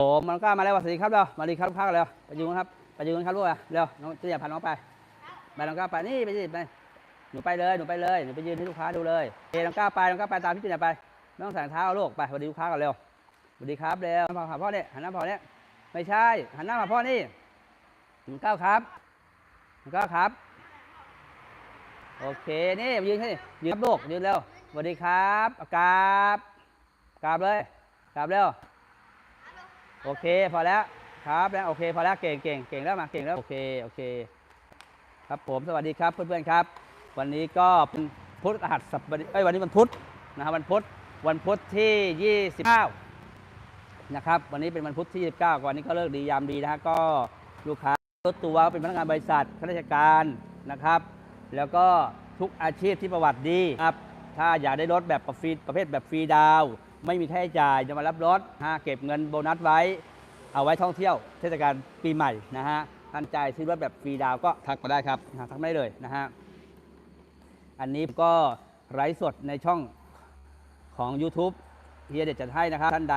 ผมมันก็มาแล้วสวัสดีครับเร็วมาดีครับลูกค้ากันเร็วไปยืนครับไปยืนครับลูกอะเร็วน้องเตี้ยพาน้องไปไปน้องก้าไปนี่ไปสิไปหนูไปเลยหนูไปเลยหนูไปยืนให้ลูกค้าดูเลยเอน้องก้าไปน้องก้าไปตามพี่เตี้ยไปไม่ต้องใส่งเท้าลูกไปสวัสดีลูกค้ากันเร็วสวัสดีครับเร็วมาหาพ่อเนี่ยหันหน้าพ่อเนี่ยไม่ใช่หันหน้ามาพ่อนี่น้องก้าครับน้องก้าครับโอเคนี่ยืนให้ยืนครับลูกยืนเร็วสวัสดีครับกราบกราบเลยกราบเร็ว โอเคพอแล้วครับแล้วโอเคพอแล้วเก่งเก่งเก่งแล้วมาเก่งแล้วโอเคโอเค ครับผมสวัสดีครับเพื่อนๆครับ วันนี้ก็เป็นพุธรหัสบดีเอ้ยวันนี้วันพุธนะครับวันพุธวันพุธที่ 29 นะครับ วันนี้เป็นวันพุธที่ 29วันนี้ก็เลิกดียามดีนะฮะก็ลูกค้ารถตัวเป็นพนักงานบริษัทข้าราชการนะครับ แล้วก็ทุกอาชีพที่ประวัติดีครับถ้าอยากได้รถแบบประฟรีประเภทแบบฟรีดาว ไม่มีค่าใช้จ่ายจะมารับรถฮะเก็บเงินโบนัสไว้ เอาไว้ท่องเที่ยว เทศกาลปีใหม่นะฮะท่านใจซื้อรถแบบฟรีดาวก็ทักมาได้ครับทักได้เลยนะฮะอันนี้ก็ไลฟ์สดในช่องของ YouTube เฮียเด็ดจัดให้นะครับ ท่านใด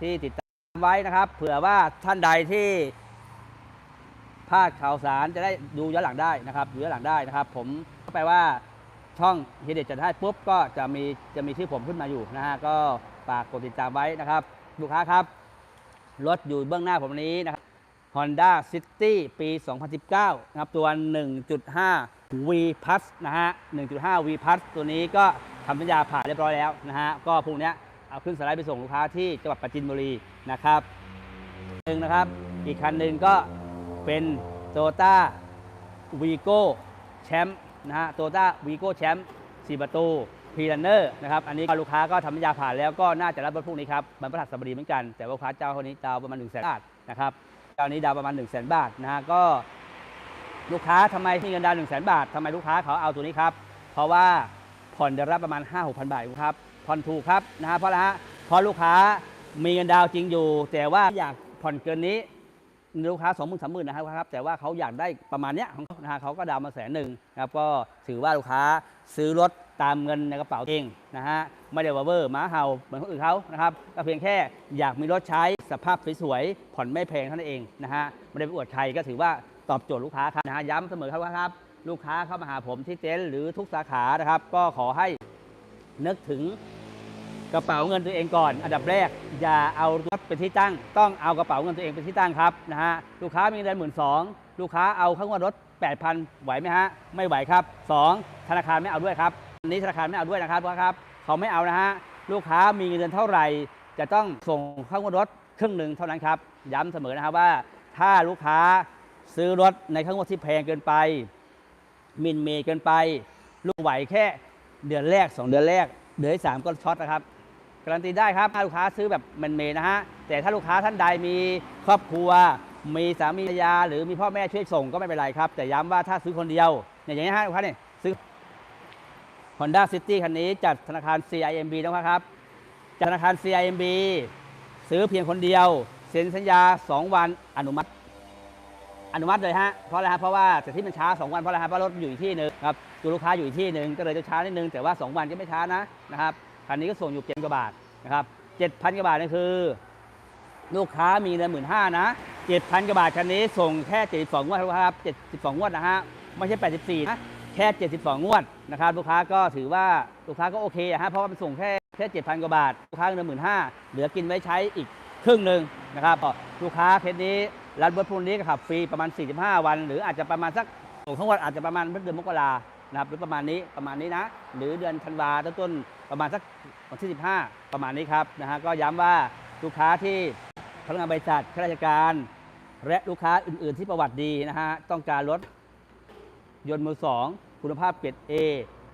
ที่ติดตามไว้นะครับ เผื่อว่าท่านใดที่พลาดข่าวสารจะได้ดูย้อนหลังได้นะครับดูย้อนหลังได้นะครับ ผมก็แปลว่าช่องเฮียเด็ดจัดให้ปุ๊บก็จะมีจะมีชื่อผมขึ้นมาอยู่นะฮะก็ ฝากกดติดตามไว้นะครับ ลูกค้าครับ รถอยู่เบื้องหน้าผมนี้นะครับ Honda City ปี 2019 นะครับ ตัว 1.5 V Plus นะฮะ 1.5 V Plus ตัวนี้ก็ทำสัญญาผ่านเรียบร้อยแล้วนะฮะ ก็พรุ่งนี้เอาขึ้นสไลด์ไปส่งลูกค้าที่จังหวัดปราจีนบุรีนะครับหนึ่งนะครับ อีกคันหนึ่งก็เป็น Toyota Vigo แชมป์นะฮะ Toyota Vigo แชมป์4ประตู p r u n n e r นะครับ อันนี้ลูกค้าก็ทำสัญญาผ่านแล้วก็น่าจะรับรถพรุ่งนี้ครับมันประหัสบดีเหมือนกัน แต่ว่าลูกค้าเจ้าคนนี้ดาวประมาณ1 0 0 0 0แสนบาทนะครับ เจ้านี้ดาวประมาณ1 0 0 0 0แสนบาทนะฮะก็ลูกค้าทำไมมีเงินดาว1 0 0 0 0แสนบาททำไมลูกค้าเขาเอาตัวนี้ครับ เพราะว่าผ่อนเดือนละประมาณ 5 6 0 0 0 บาทครับ ผ่อนถูกครับนะฮะเพราะอะไรฮะเพราะลูกค้ามีเงินดาวจริงอยู่ แต่ว่าอยากผ่อนเกินนี้ลูกค้า2 0 0 0 0 3 0 0 0นนะครับ แต่ว่าเขาอยากได้ประมาณเนี้ยของเขานะฮะเขาก็ดาวมาแสนหนึ่งนะครับก็ถือว่าลูกค้าซื้อรถ ตามเงินในกระเป๋าเองนะฮะไม่ได้ว่าเวอร์ม้าเห่าเหมือนคนอื่นเขานะครับก็เพียงแค่อยากมีรถใช้สภาพสวยๆผ่อนไม่แพงเท่านั้นเองนะฮะไม่ได้ไปอวดใครก็ถือว่าตอบโจทย์ลูกค้าครับนะฮะย้ำเสมอครับว่าครับ ลูกค้าเข้ามาหาผมที่เต็นท์หรือทุกสาขานะครับ ก็ขอให้นึกถึงกระเป๋าเงินตัวเองก่อน อันดับแรก อย่าเอารถเป็นที่ตั้ง ต้องเอากระเป๋าเงินตัวเองเป็นที่ตั้งครับนะฮะลูกค้ามีเงินเดือนหมื่นสองลูกค้าเอาข้างวดรถ 8,000 ไหวไหมฮะ ไม่ไหวครับ 2 ธนาคารไม่เอาด้วยครับ อันนี้ธนาคารไม่เอาด้วยนะครับเพราะครับเขาไม่เอานะฮะลูกค้ามีเงินเดือนเท่าไหร่ จะต้องส่งข้างวดรถครึ่งหนึ่งเท่านั้นครับ ย้ำเสมอนะครับว่าถ้าลูกค้าซื้อรถในข้างวดที่แพงเกินไปมินเมย์เกินไป ลูกไหวแค่เดือนแรก 2 เดือนแรกเดือนที่สามก็ช็อตนะครับการันตีได้ครับถ้าลูกค้าซื้อแบบแมนเมย์นะฮะแต่ถ้าลูกค้าท่านใดมีครอบครัว มีสามีภรรยา หรือมีพ่อแม่ช่วยส่งก็ไม่เป็นไรครับ แต่ย้ำว่าถ้าซื้อคนเดียว อย่างนี้ฮะลูกค้าเนี่ยซื้อ Honda City คันนี้จากธนาคาร CIMB นะครับ จากธนาคาร CIMB ซื้อเพียงคนเดียวเซ็นสัญญา 2 วันอนุมัติ อนุมัติเลยฮะ เพราะอะไรฮะเพราะว่าแต่ที่มันช้า 2 วันเพราะอะไรฮะเพราะรถอยู่อีกที่หนึ่งครับตัวลูกค้าอยู่อีกที่หนึ่งก็เลยจะช้านิดนึง แต่ว่า 2 วันก็ไม่ช้านะนะครับคันนี้ก็ส่งอยู่เจ็ดกว่าบาทนะครับเจ็ดพันกว่าบาทนี่คือ ลูกค้ามีเงินหมื่นห้านะเจ็ดพันกว่าบาทคันนี้ส่งแค่เจ็ดสิบสองงวดครับเจ็ดสิบสองงวดนะฮะไม่ใช่แปดสิบสี่นะ ค่เจ็ดสิบสองวดนะครับลูกค้าก็ถือว่าลูกค้าก็โอเคฮะเพราะว่ามันส่งแค่แค่เจ็ดพันกว่าบาท ลูกค้าเงินหมื่นห้าเหลือกินไว้ใช้อีกครึ่งหนึ่งนะครับลูกค้าเคสนี้รันรถพรุ่งนี้ก็ขับฟรีประมาณ 45 วัน หรืออาจจะประมาณสักส่งทั้งวันอาจจะประมาณเดือนมกรานะครับหรือประมาณนี้ประมาณนี้นะ หรือเดือนธันวาต้นต้นประมาณสักวันที่ 15 ประมาณนี้ครับนะฮะก็ย้ำว่าลูกค้าที่พนักงานบริษัทข้าราชการ และลูกค้าอื่น ๆ ที่ประวัติดีนะฮะต้องการรถยนต์มือสอง คุณภาพเกรด A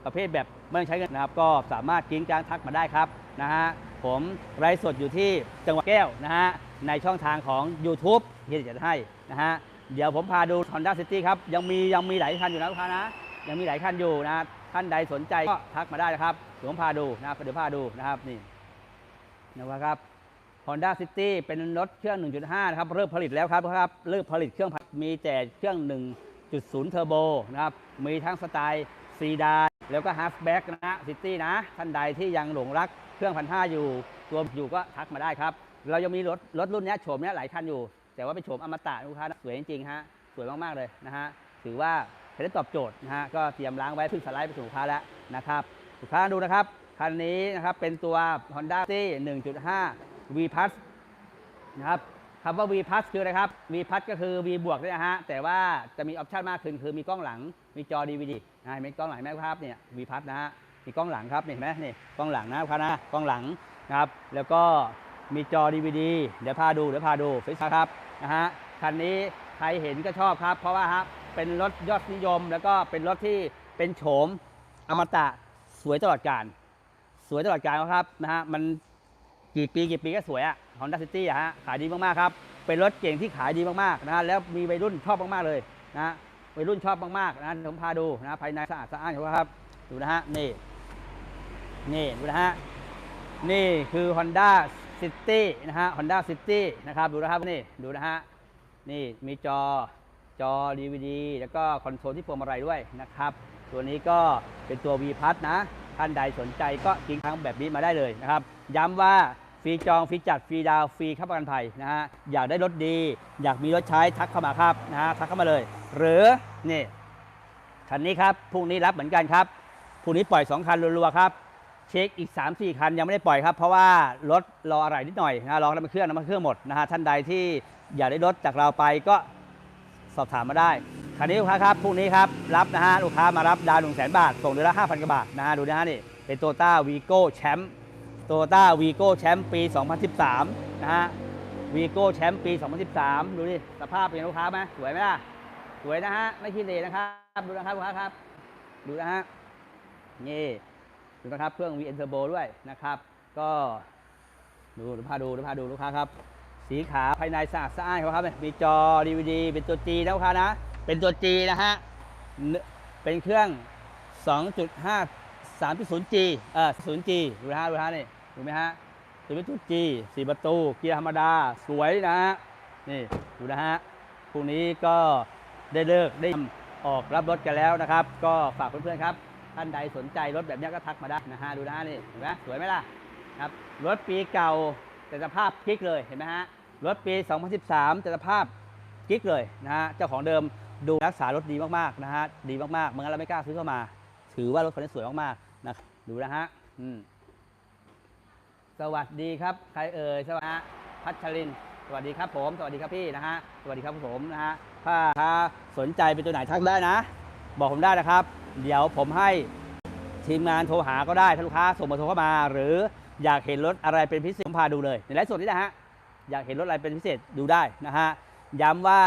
ประเภทแบบไม่ต้องใช้เงินนะครับ ก็สามารถกิ้งจ้างทักมาได้ครับนะฮะผมไลฟ์สดอยู่ที่จังหวัดแก้วนะฮะในช่องทางของ YouTube ที่จะให้นะฮะเดี๋ยวผมพาดู Honda City ครับ ยังมียังมีหลายคันอยู่นะลูกค้านะ ยังมีหลายคันอยู่นะท่านใดสนใจก็ทักมาได้นะครับเดี๋ยวผมพาดูนะครับเดี๋ยวพาดูนะครับนี่นะครับ Honda City เป็นรถเครื่อง 1.5 นะครับ เริ่มผลิตแล้วครับครับ เริ่มผลิตเครื่องมีแต่เครื่อง 1.0เทอร์โบนะครับ มีทั้งสไตล์ซีดานแล้วก็ฮา f แบ็กนะซิตี้นะ ท่านใดที่ยังหลงรักเครื่องพันห้าอยู่ตัวอยู่ก็ทักมาได้ครับ เรายังมีรถรถรุ่นนี้โฉมนี้หลายคันอยู่ แต่ว่าเป็นโฉมอมตะลูกค้าสวยจริงๆฮะสวยมากๆเลยนะฮะถือว่าใช้ได้ตอบโจทย์นะฮะก็เตรียมล้างไว้เพึ่งสไลด์ไปสู่ลูกค้าแล้วนะครับลูกค้าดูนะครับ คันนี้นะครับเป็นตัว Honda c 1.5 V Plus นะครับ คำว่า V Plus คืออะไรครับ V Plus ก็คือ V บวกด้วยนะฮะ แต่ว่าจะมีออปชันมากขึ้นคือมีกล้องหลัง มีจอ DVD นะเห็นไหมกล้องหลังไมครับเนี่ย V Plus นะฮะ มีกล้องหลังครับนี่เห็นไหมนี่กล้องหลังนะครับนะ กล้องหลังนะครับ แล้วก็มีจอ DVD เดี๋ยวพาดู เดี๋ยวพาดูฟิสครับนะฮะ คันนี้ใครเห็นก็ชอบครับ เพราะว่าครับเป็นรถยอดนิยม แล้วก็เป็นรถที่เป็นโฉมอมตะสวยตลอดกาล สวยตลอดกาลครับนะฮะ มัน กี่ปีกี่ปีก็สวยอะ Honda City อะฮะขายดีมากๆครับ เป็นรถเก่งที่ขายดีมากๆนะฮะแล้วมีวัยรุ่นชอบมากๆเลยนะวัยรุ่นชอบมากๆนะผมพาดูนะภายในสะอาดสะอ้านครับดูนะฮะนี่นี่ดูนะฮะนี่คือ Honda City นะฮะ Honda City นะครับดูนะครับนี่ดูนะฮะนี่มีจอจอ DVD แล้วก็คอนโซลที่พวงมาลัยด้วยนะครับ ตัวนี้ก็เป็นตัว V Plus นะ ท่านใดสนใจก็ทิ้งทั้งแบบนี้มาได้เลยนะครับ ย้ำว่า ฟรีจองฟรีจัดฟรีดาวฟรีค่าประกันภัยนะฮะอยากได้รถดี อยากมีรถใช้ทักเข้ามาครับนะฮะทักเข้ามาเลย หรือนี่คันนี้ครับพรุ่งนี้รับเหมือนกันครับพรุ่งนี้ปล่อย 2 คันรัวๆครับเช็คอีก 3-4 คันยังไม่ได้ปล่อยครับ เพราะว่ารถรออะไรนิดหน่อยนะรอน้ำมันเครื่องน้ำมันเครื่องหมดนะฮะท่านใดที่อยากได้รถจากเราไปก็สอบถามมาได้คันนี้ลูกค้าครับพรุ่งนี้ครับรับนะฮะลูกค้ามารับดาวหนึ่งแสนบาท ส่งเดือนละห้าพันกว่าบาทนะฮะดูนะฮะนี่เป็นโตต้าวีโก้แชมป์ โตต้าวีโก้แชมป์ปี 2013 นะฮะวีโก้แชมป์ปี 2013 ดูดิ สภาพเป็นไงลูกค้าไหมสวยไหมล่ะ สวยนะฮะ ไม่ขี้เหร่นะครับ ดูนะครับลูกค้าครับ ดูนะฮะ นี่ ดูนะครับ เครื่อง VN Turbo ด้วยนะครับ ก็ ดูดูพาดูดูพาดูลูกค้าครับ สีขาวภายในสะอาดสะอ้านครับ มีจอ DVD เป็นตัว G นะลูกค้านะ เป็นตัว G นะฮะ เป็นเครื่อง 2.5 3.0G เออ 0G ดูนะฮะดูนะฮะนี่ ดูไหมฮะตัวเป็นตัว G สี่ประตู เกียร์ธรรมดา สวยนะฮะ นี่ดูนะฮะพรุ่งนี้ก็ได้เลิกได้ออกรับรถกันแล้วนะครับ ก็ฝากเพื่อนๆครับ ท่านใดสนใจรถแบบนี้ก็ทักมาได้นะฮะ ดูนะฮะนี่เห็นไหมสวยไหมล่ะครับ รถปีเก่าแต่สภาพกิ๊กเลย เห็นไหมฮะ รถปี 2013 แต่สภาพกิ๊กเลยนะฮะ เจ้าของเดิมดูรักษารถดีมากๆนะฮะ ดีมากๆเมื่อเราไม่กล้าซื้อเข้ามา ถือว่ารถคันนี้สวยมากๆนะ ดูนะฮะ อืม สวัสดีครับ ใครเอ่ยสวัสดีพัชริน สวัสดีครับผม สวัสดีครับพี่นะฮะ สวัสดีครับผมนะฮะถ้าถ้าสนใจเป็นตัวไหนทักได้นะ บอกผมได้นะครับ เดี๋ยวผมให้ทีมงานโทรหาก็ได้ถ้าลูกค้าส่งมาโทรเข้ามา หรืออยากเห็นรถอะไรเป็นพิเศษผมพาดูเลย ในไลฟ์สดนี่นะฮะ อยากเห็นรถอะไรเป็นพิเศษดูได้นะฮะ ย้ำว่า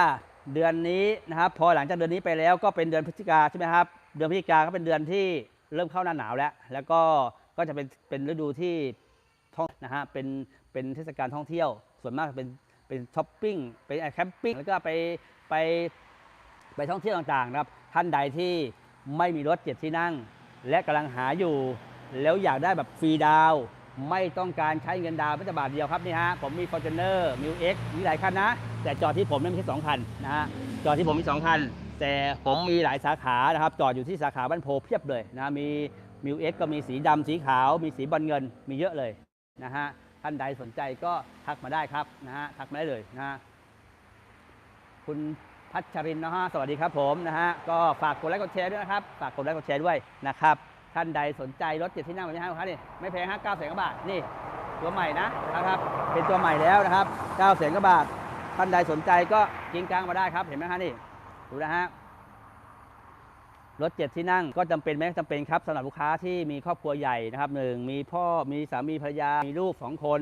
เดือนนี้นะครับ พอหลังจากเดือนนี้ไปแล้วก็เป็นเดือนพฤศจิกาใช่ไหมครับ เดือนพฤศจิกาก็เป็นเดือนที่เริ่มเข้าหน้าหนาวแล้ว แล้วก็ก็จะเป็นเป็นฤดูที่ ท่องนะฮะเป็นเป็นเทศกาลท่องเที่ยว ส่วนมากเป็นเป็นช้อปปิ้งเป็นแคมปิ้งแล้วก็ไปไปไปท่องเที่ยวต่างๆนะครับท่านใดที่ไม่มีรถเจ็ดที่นั่ง และกำลังหาอยู่ แล้วอยากได้แบบฟรีดาว ไม่ต้องการใช้เงินดาวน์แม้แต่บาทเดียวครับนี่ฮะผมมี Fortuner m i l X มีหลายคันนะ แต่จอดที่ผมเนี่ยไม่ใช่สองคันนะฮะจอดที่ผมมีสองคัน แต่ผมมีหลายสาขานะครับ จอดอยู่ที่สาขาบ้านโพเพียบเลยนะมี m i l X ก็มีสีดำสีขาว มีสีบอลเงินมีเยอะเลย นะฮะท่านใดสนใจก็ทักมาได้ครับนะฮะทักมาได้เลยนะฮะคุณพัชรินนะฮะสวัสดีครับผมนะฮะก็ฝากกดไลค์กดแชร์ด้วยนะครับฝากกดไลค์กดแชร์ด้วยนะครับท่านใดสนใจรถเจ็ดที่นั่งแบบนี้ครับลูกค้านี่ไม่แพงฮะเก้าแสนกว่าบาทนี่ตัวใหม่นะนะครับเป็นตัวใหม่แล้วนะครับเก้าแสนกว่าบาทท่านใดสนใจก็กิงกลางมาได้ครับเห็นไหมฮะนี่ดูนะฮะ รถเจ็ดที่นั่งก็จำเป็นไหมจำเป็นครับสำหรับลูกค้าที่มีครอบครัวใหญ่นะครับหนึ่งมีพ่อมีสามีภรรยา มีลูกสองคน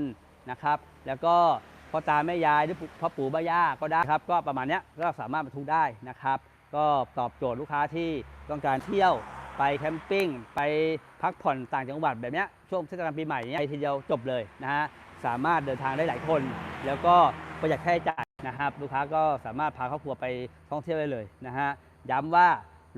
นะครับแล้วก็พ่อตาแม่ยายหรือพ่อปู่ป้าย่าก็ได้ครับก็ประมาณนี้ก็สามารถบรรทุกได้นะครับ ก็ตอบโจทย์ลูกค้าที่ต้องการเที่ยวไปแคมปิ้งไปพักผ่อนต่างจังหวัดแบบนี้ช่วงเทศกาลปีใหม่เนี้ยทีเดียวจบเลยนะฮะสามารถเดินทางได้หลายคน แล้วก็ประหยัดค่าใช้จ่ายนะครับ ลูกค้าก็สามารถพาครอบครัวไปท่องเที่ยวได้เลยนะฮะย้ำว่า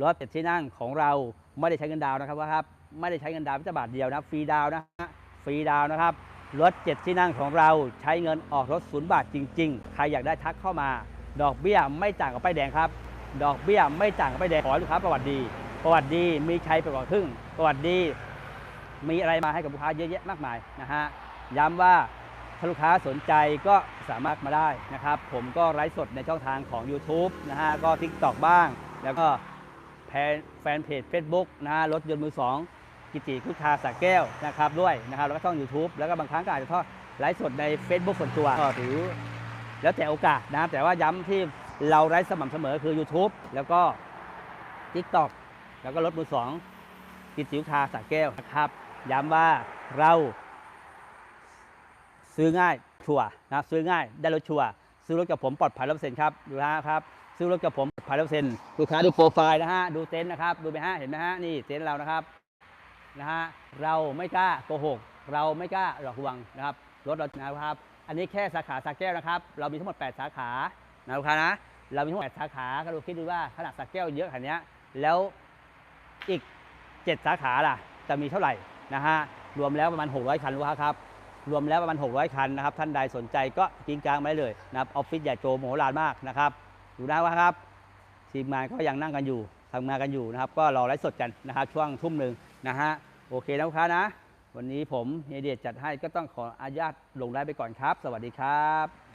รถเจ็ดที่นั่งของเราไม่ได้ใช้เงินดาวนะครับว่าครับไม่ได้ใช้เงินดาวน์แค่บาทเดียวนะฟรีดาวนะฮะฟรีดาวนะครับรถเจ็ดที่นั่งของเราใช้เงินออกรถศูนย์บาทจริง ๆ ใครอยากได้ทักเข้ามา ดอกเบี้ยไม่ต่างกับป้ายแดงครับ ดอกเบี้ยไม่ต่างกับป้ายแดงขอให้ลูกค้าประวัติดี ประวัติดีมีชัยไปกว่าครึ่งประวัติดี มีอะไรมาให้กับลูกค้าเยอะแยะมากมายนะฮะย้ำว่าถ้าลูกค้าสนใจก็สามารถมาได้นะครับ ผมก็ไลฟ์สดในช่องทางของ YouTube นะฮะก็ TikTok บ้าง แล้วก็ แฟนเพจ Facebook นะฮะรถยนต์มือสองกิติคุชาสระแก้วนะครับด้วยนะครับแล้วก็ช่อง YouTube แล้วก็บางครั้งก็อาจจะทอดไลฟ์สดใน Facebook ส่วนตัวก็ถือแล้วแต่โอกาสนะแต่ว่าย้ำที่เราไลฟ์สม่ำเสมอคือ YouTube แล้วก็ TikTok แล้วก็รถมือสองกิติคุชาสระแก้วนะครับย้ำว่าเราซื้อง่ายชัวนะซื้อง่ายได้รถชัวซื้อรถกับผมปลอดภัยร้อยเปอร์เซ็นต์ครับดูฮะครับ ซื้อรถกับผมภัยร้อยเปอร์เซ็นต์ลูกค้าดูโปรไฟล์นะฮะ ดูเต็นท์นะครับ ดูไหมฮะ เห็นไหมฮะ นี่เต็นท์เรานะครับ นะฮะ เราไม่กล้าโกหก เราไม่กล้าหลอกลวงนะครับ รถเรานะครับ อันนี้แค่สาขาสาแก้วนะครับ เรามีทั้งหมด 8 สาขา นะลูกค้านะ เรามีทั้งหมด8สาขา ก็ดูคิดดูว่าขนาดสาแก้วเยอะขนาดนี้แล้วอีก 7 สาขาล่ะ จะมีเท่าไหร่นะฮะ รวมแล้วประมาณ 600 คันลูกค้าครับรวมแล้วประมาณ 600 คันนะครับ ท่านใดสนใจก็กินกลางมาได้เลยนะครับ ออฟฟิศใหญ่โตโมโหลานมากนะครับ ดูได้ว่าครับทีมงานก็ยังนั่งกันอยู่ทำงานกันอยู่นะครับ ก็รอไลฟ์สดกันนะครับ ช่วงทุ่มหนึ่งนะฮะโอเคนะลูกค้านะ วันนี้ผมเฮเดียจัดให้ก็ต้องขออนุญาตลงไลฟ์ไปก่อนครับ สวัสดีครับ